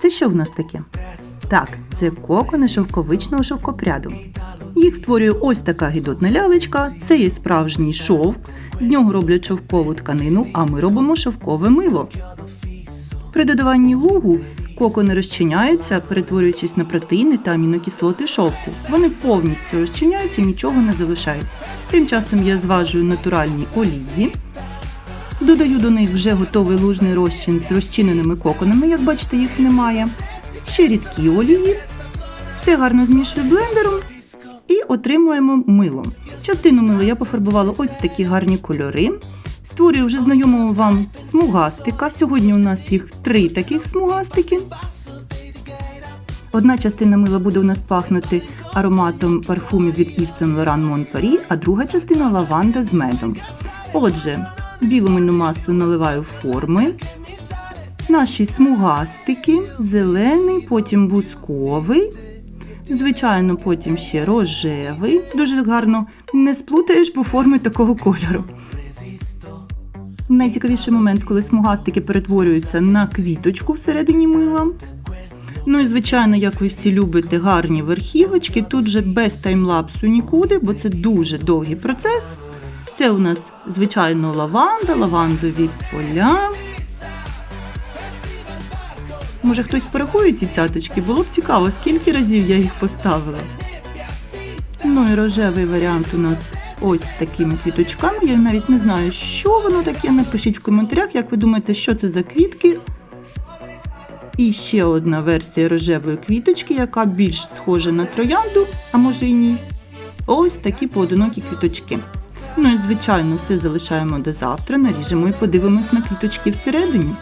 Це що в нас таке? Так, це кокони шовковичного шовкопряду. Їх створює ось така гідотна лялечка. Це є справжній шовк. З нього роблять шовкову тканину, а ми робимо шовкове мило. При додаванні лугу кокони розчиняються, перетворюючись на протеїни та амінокислоти шовку. Вони повністю розчиняються, нічого не залишається. Тим часом я зважую натуральні олії. Додаю до них вже готовий лужний розчин з розчиненими коконами, як бачите, їх немає. Ще рідкі олії. Все гарно змішую блендером і отримуємо мило. Частину мила я пофарбувала ось в такі гарні кольори. Створюю вже знайомого вам смугастика. Сьогодні у нас їх три таких смугастики. Одна частина мила буде у нас пахнути ароматом парфумів від Yves Saint Laurent Mon а друга частина лаванда з медом. Отже, білу мильну масу наливаю в форми. Наші смугастики, зелений, потім бусковий, звичайно, потім ще рожевий. Дуже гарно не сплутаєш по форми такого кольору. Найцікавіший момент, коли смугастики перетворюються на квіточку всередині мила. Ну і звичайно, як ви всі любите гарні верхівочки, тут же без таймлапсу нікуди, бо це дуже довгий процес. Це у нас звичайно лаванда, лавандові поля. Може хтось порахує ці цяточки? Було б цікаво, скільки разів я їх поставила. Ну і рожевий варіант у нас ось такими квіточками. Я навіть не знаю, що воно таке. Напишіть в коментарях, як ви думаєте, що це за квітки. І ще одна версія рожевої квіточки, яка більш схожа на троянду, а може і ні. Ось такі поодинокі квіточки. Ну і звичайно, все залишаємо до завтра, наріжемо і подивимось на квіточки всередині.